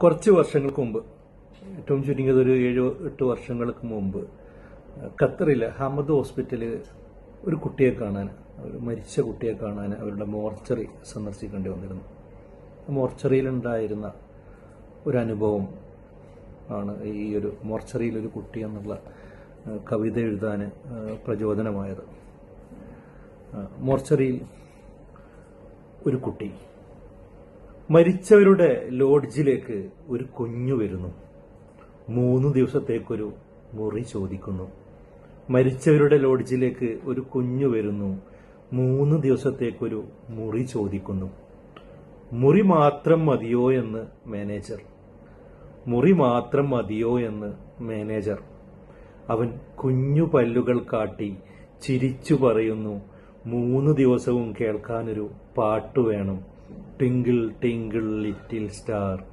കുറച്ച് വർഷങ്ങൾക്ക് മുമ്പ് ഏറ്റവും ചുരുങ്ങിയത് ഒരു ഏഴ് എട്ട് വർഷങ്ങൾക്ക് മുമ്പ് ഖത്തറിലെ ഹമദ് ഹോസ്പിറ്റലിൽ ഒരു കുട്ടിയെ കാണാൻ ഒരു മരിച്ച കുട്ടിയെ കാണാൻ അവരുടെ മോർച്ചറി സന്ദർശിക്കേണ്ടി വന്നിരുന്നു. മോർച്ചറിയിലുണ്ടായിരുന്ന ഒരു അനുഭവം ആണ് ഈ ഒരു മോർച്ചറിയിൽ ഒരു കുട്ടി എന്നുള്ള കവിത എഴുതാൻ പ്രചോദനമായത്. മോർച്ചറിയിൽ ഒരു കുട്ടി മരിച്ചവരുടെ ലോഡ്ജിലേക്ക് ഒരു കുഞ്ഞു വരുന്നു. മൂന്ന് ദിവസത്തേക്കൊരു മുറി ചോദിക്കുന്നു. മരിച്ചവരുടെ ലോഡ്ജിലേക്ക് ഒരു കുഞ്ഞു വരുന്നു. മൂന്ന് ദിവസത്തേക്കൊരു മുറി ചോദിക്കുന്നു. മുറി മാത്രം മതിയോ എന്ന് മാനേജർ. മുറി മാത്രം മതിയോ എന്ന് മാനേജർ. അവൻ കുഞ്ഞു പല്ലുകൾ കാട്ടി ചിരിച്ചു പറയുന്നു. മൂന്ന് ദിവസവും കേൾക്കാനൊരു പാട്ട് വേണം. Twinkle twinkle little star.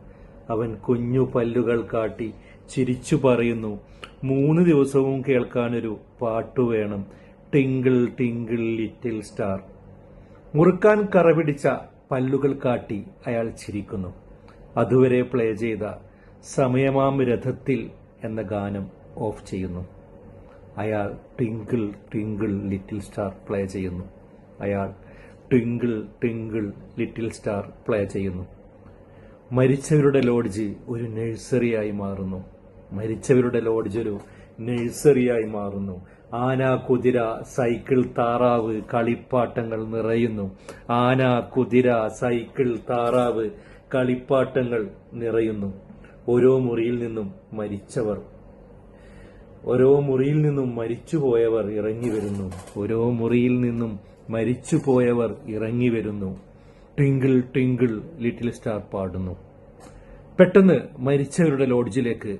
അവൻ കുഞ്ഞു പല്ലുകൾ കാട്ടി ചിരിച്ചു പറയുന്നു മൂന്ന് ദിവസവും കേൾക്കാനൊരു പാട്ടു വേണം. Twinkle twinkle little star. മുറുക്കാൻ കറപിടിച്ച പല്ലുകൾ കാട്ടി അയാൾ ചിരിക്കുന്നു. അതുവരെ പ്ലേ ചെയ്ത സമയമാം രഥത്തിൽ എന്ന ഗാനം ഓഫ് ചെയ്യുന്നു. അയാൾ twinkle twinkle little star play ചെയ്യുന്നു. അയാൾ twinkle twinkle little star play ചെയ്യുന്നു. മരിച്ചവരുടെ ലോഡ്ജ് ഒരു നഴ്സറിയായി മാറുന്നു. മരിച്ചവരുടെ ലോഡ്ജ് ഒരു നഴ്സറിയായി മാറുന്നു. ആന കുതിര സൈക്കിൾ താറാവ് കളിപ്പാട്ടങ്ങൾ നിറയുന്നു. ആന കുതിര സൈക്കിൾ താറാവ് കളിപ്പാട്ടങ്ങൾ നിറയുന്നു. ഓരോ മുറിയിൽ നിന്നും മരിച്ചവർ. ഓരോ മുറിയിൽ നിന്നും മരിച്ചുപോയവർ ഇറങ്ങി വരുന്നു. ഓരോ മുറിയിൽ നിന്നും മരിച്ചുപോയവർ ഇറങ്ങി വരുന്നു ടിങ്കിൾ ടിങ്കിൾ ലിറ്റിൽ സ്റ്റാർ പാടുന്നു. പെട്ടെന്ന് മരിച്ചവരുടെ ലോഡ്ജിലേക്ക്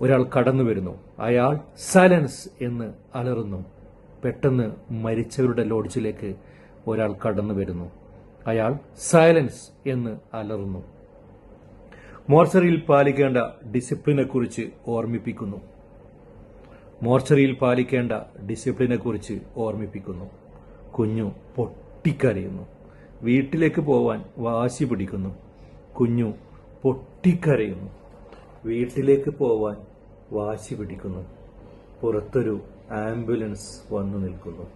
ഒരാൾ കടന്നു വരുന്നു അയാൾ സൈലൻസ് എന്ന് അലറുന്നു. പെട്ടെന്ന് മരിച്ചവരുടെ ലോഡ്ജിലേക്ക് ഒരാൾ കടന്നു വരുന്നു അയാൾ സൈലൻസ് എന്ന് അലറുന്നു. മോർച്ചറിയിൽ പാലിക്കേണ്ട ഡിസിപ്ലിനെക്കുറിച്ച് ഓർമ്മിപ്പിക്കുന്നു. മോർച്ചറിയിൽ പാലിക്കേണ്ട ഡിസിപ്ലിനെക്കുറിച്ച് ഓർമ്മിപ്പിക്കുന്നു. കുഞ്ഞു പൊട്ടിക്കരയുന്നു. വീട്ടിലേക്ക് പോവാൻ വാശി പിടിക്കുന്നു. കുഞ്ഞു പൊട്ടിക്കരയുന്നു. വീട്ടിലേക്ക് പോവാൻ വാശി പിടിക്കുന്നു. പുറത്തൊരു ആംബുലൻസ് വന്നു നിൽക്കുന്നു.